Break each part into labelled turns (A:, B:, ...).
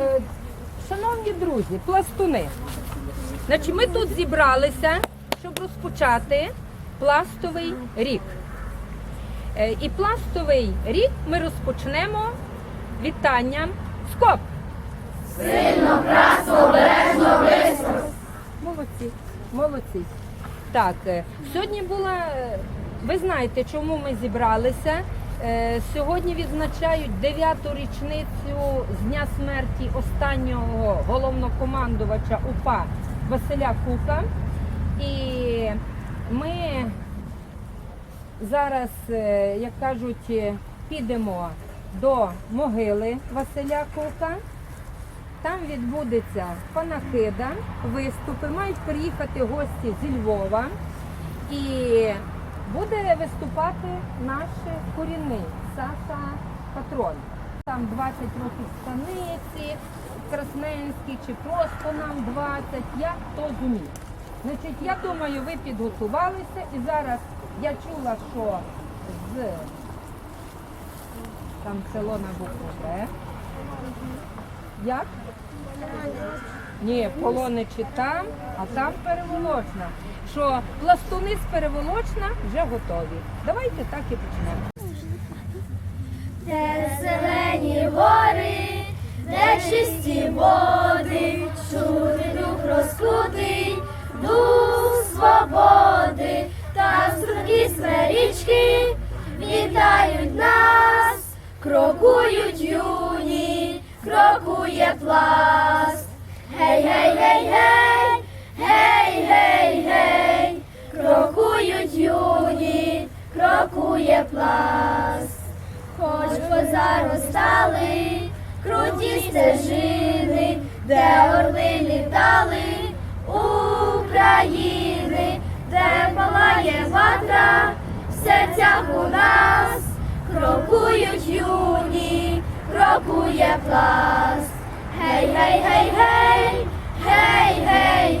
A: Е, Шановні друзі, пластуни, значить, ми тут зібралися, щоб розпочати пластовий рік. Е, І пластовий рік ми розпочнемо вітанням скоп. Сильно, красно, обережно, близько. Молодці, молодці. Так, е, сьогодні була, ви знаєте, чому ми зібралися. Е, Сьогодні відзначають дев'яту річницю з дня смерті останнього головнокомандувача УПА Василя Кука. І ми зараз, е, як кажуть, підемо до могили Василя Кука. Там відбудеться панахида, виступи, мають приїхати гості зі Львова. І буде виступати наш корінний Саша Патрон. Там 20 років станиці, Красненський чи просто нам 20, як хто зумів. Значить, я думаю, ви підготувалися і зараз я чула, що з там село на букву Б. Як? Ні, полоничі там, а там переволочна. Що пластуни з переволочна вже готові. Давайте так і почнемо.
B: Де зелені гори, де чисті води, пласт. Хоч позаростали круті стежини, де орли літали України, де палає ватра в серцях у нас, крокують юні, крокує пласт. Гей, гей, гей, гей, гей, гей,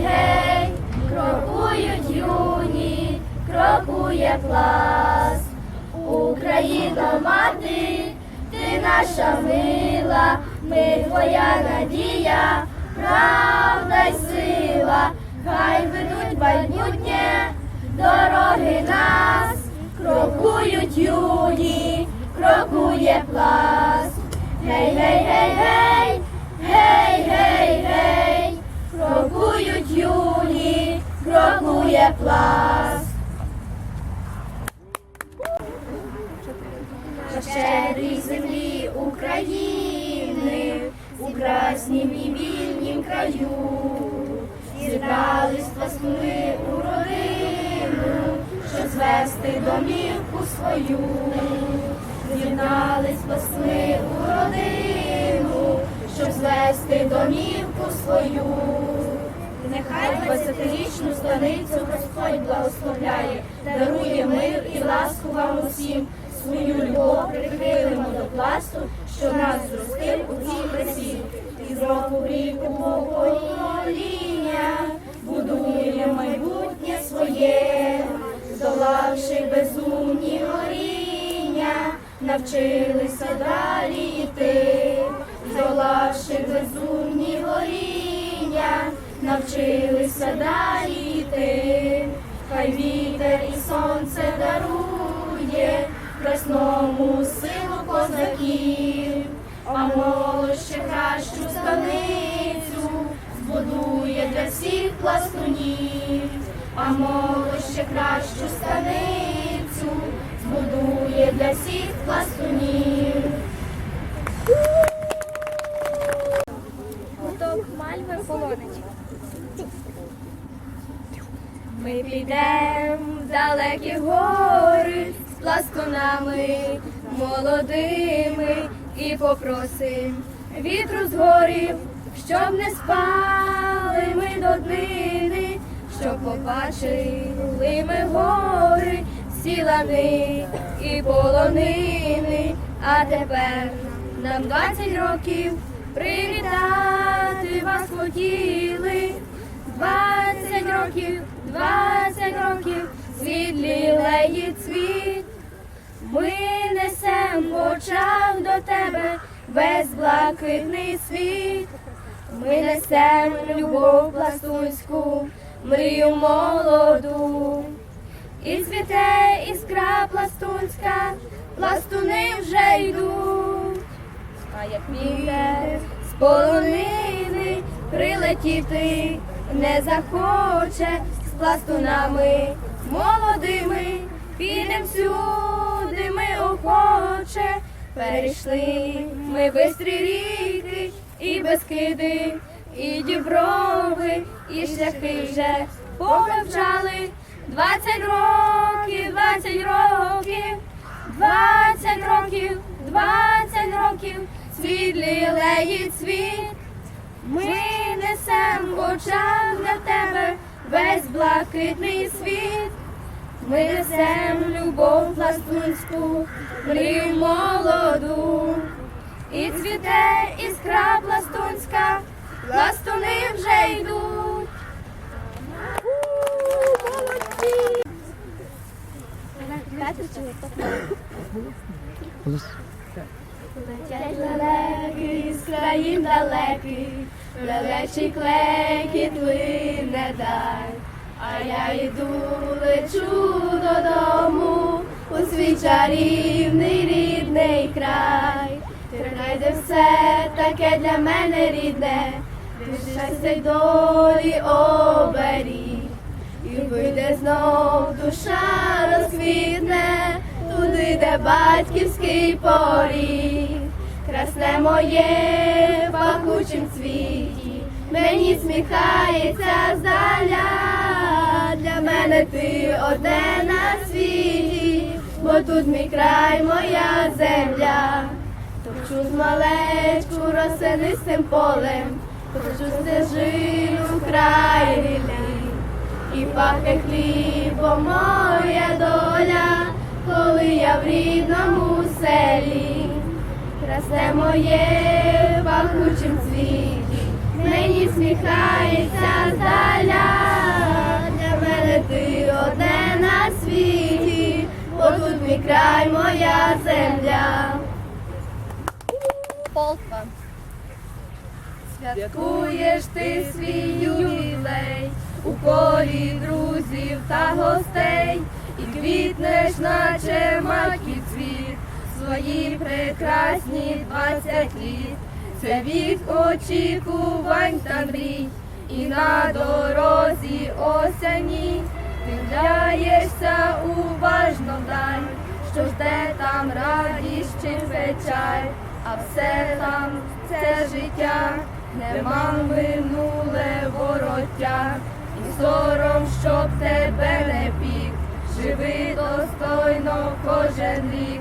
B: наша мила, ми твоя надія, правда й сила, хай ведуть майбутнє дороги нас, крокують юні, крокує пласт. Гей, гей, гей, гей, гей, гей, гей, крокують юні, крокує пласт. щедрій землі України, у краснім і вільнім краю, зібрались пластуни у родину, щоб звести домівку свою, з'єднались пластуни у родину, щоб звести домівку свою. Нехай двадцятирічну станицю Господь благословляє, дарує мир і ласку вам усім. Свою любов прихилимо до пласту, що нас зростив у цій красі. І з року в ріку покоління будує майбутнє своє, здолавши безумні горіння, навчилися далі йти, здолавши безумні горіння, навчилися далі йти, хай вітер і сонце дарує красному силу козаків, а молодь кращу станицю збудує для всіх пластунів, а молодь кращу станицю збудує для всіх пластунів.
C: Гурток Мальви полонить.
B: Ми підемо в далекі гори з пластунами молодими і попросим вітру з горів, щоб не спали ми до днини, щоб побачили ми гори, сілани і полонини, а тепер нам 20 років привітати вас хотіли. 20 років, 20 років, леє цвіт. Ми несем в очах до тебе весь блакитний світ. Ми несем любов пластунську, мрію молоду. І цвіте іскра пластунська, пластуни вже йдуть. А як вітер з полонини прилетіти не захоче з пластунами молодими, підем всюди ми охоче. Перейшли ми бистрі ріки і безкиди, і діброви, і шляхи вже повивчали. Двадцять років, двадцять років, двадцять років, двадцять років, світлі леють світ. Ми несем в очах для тебе весь блакитний світ. Ми несем любов пластунську, мрію молоду. І цвіте іскра пластунська, пластуни вже йдуть. Летять лелеки з країн далеких, лелечий клекіт лине дай, а я йду, лечу додому. У свій чарівний рідний край. Тримай, де все таке для мене рідне, щастя й долі оберіг. І вийде знов душа розквітне, туди, де батьківський поріг, красне моє в пахучім цвіті, мені сміхається здаля, для мене ти одне на світі, бо тут мій край, моя земля. Топчу з малечку розсенистим полем, топчу стежину край рілей. І пахне хлібом моя доля, коли я в рідному селі, красне моє пахучим цвіті, мені сміхається здаля, для мене ти одне на світі, бо тут мій край, моя земля. Полтва. Святкуєш ти свій ювілей у колі друзів та гостей, і квітнеш, наче маків цвіт, свої прекрасні двадцять літ. Це вік очікувань та мрій, і на дорозі осяні ти уважно вдаль, що жде там радість чи печаль, а все там це життя, нема минуле вороття, і сором, щоб тебе не пік, живи достойно кожен рік,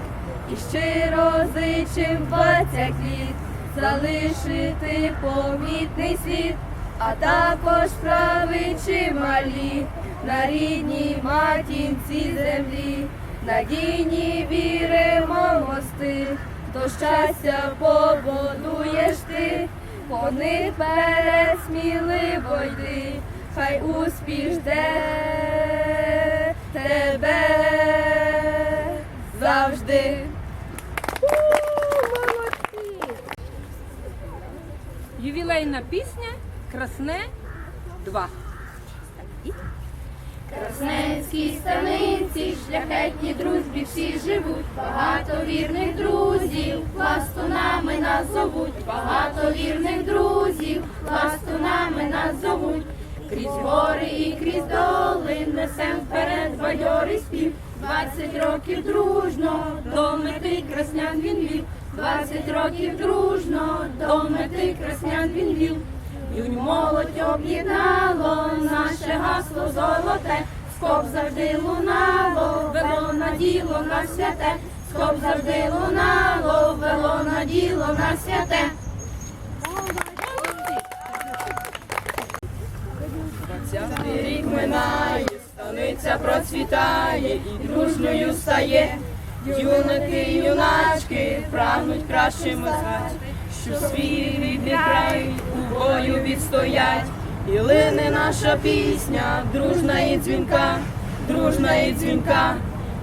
B: і щиро зичим двадцять літ, залишити помітний слід, а також справи чималі на рідній матінці землі, надійні віримо мости, до щастя побудуєш ти, них вперед йди, хай успіх жде тебе
A: Ювілейна пісня Красне 2.
B: Красненській станиці, шляхетні дружбі всі живуть, багато вірних друзів, пластунами нас зовуть, багато вірних друзів, пластунами нас зовуть, крізь гори і крізь доли несем вперед бадьорий спів, двадцять років дружно, до мети краснян він вів, двадцять років дружно, до мети краснян він вів. Юнь молодь об'єднало наше гасло золоте, скоп завжди лунало, вело на діло на святе, скоп завжди лунало, вело на діло на святе.
D: Двадцятий рік минає, станиця процвітає і дружною стає. Юнаки, юначки прагнуть кращими знать, що свій рідний край у бою відстоять. І лине наша пісня, дружна і дзвінка, дружна і дзвінка,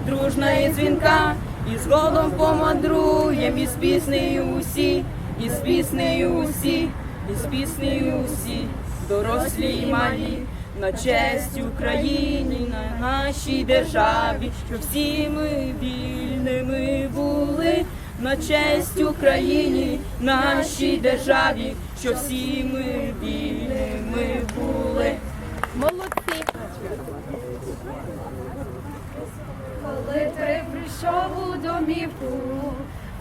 D: дружна і дзвінка, і з голом помандруєм, і з піснею усі, і з піснею усі, і з піснею усі, дорослі й малі, на честь Україні, на нашій державі, щоб всі ми вільними були, на честь Україні, нашій державі, щоб всі ми вільними були.
A: Молодці!
B: Коли ти прийшов у домівку,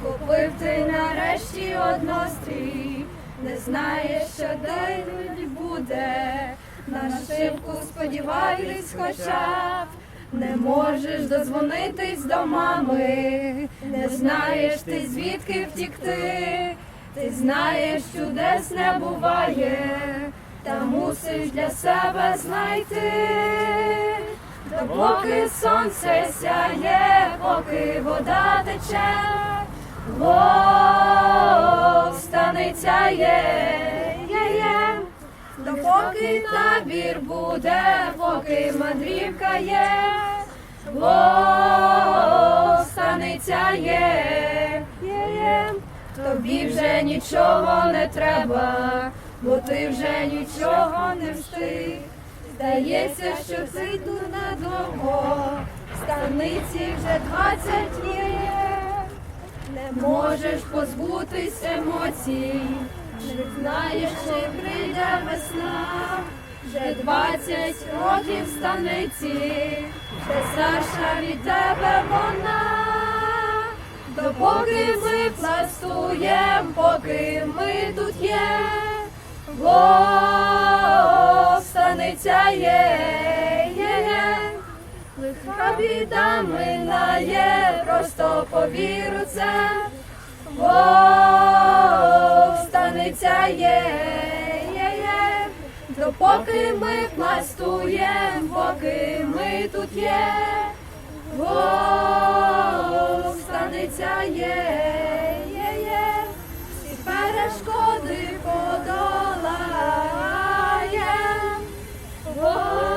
B: купив ти нарешті однострій, не знаєш, що день буде, на нашивку сподіваюсь, хоча б не можеш дозвонитись до мами, не знаєш ти звідки втікти, ти знаєш, чудес не буває, та мусиш для себе знайти. Допоки сонце сяє, поки вода тече, Вов станиця є, є, є. Допоки табір буде, поки мандрівка є, станиця є. Тобі вже нічого не треба, бо ти вже нічого не встиг. Здається, що ти тут надовго, станиці вже двадцять є. Не можеш позбутись емоцій, не знаєш, чи прийде весна. Вже двадцять років станиці, вже Саша від тебе вона. Допоки ми пластуєм, поки ми тут є, Вов станиця є, є, є. Лиха біда минає, просто повір у це, Вов обіцяє, допоки ми пластуєм, поки ми тут є, Бог станеться є, всі перешкоди подолає. Бог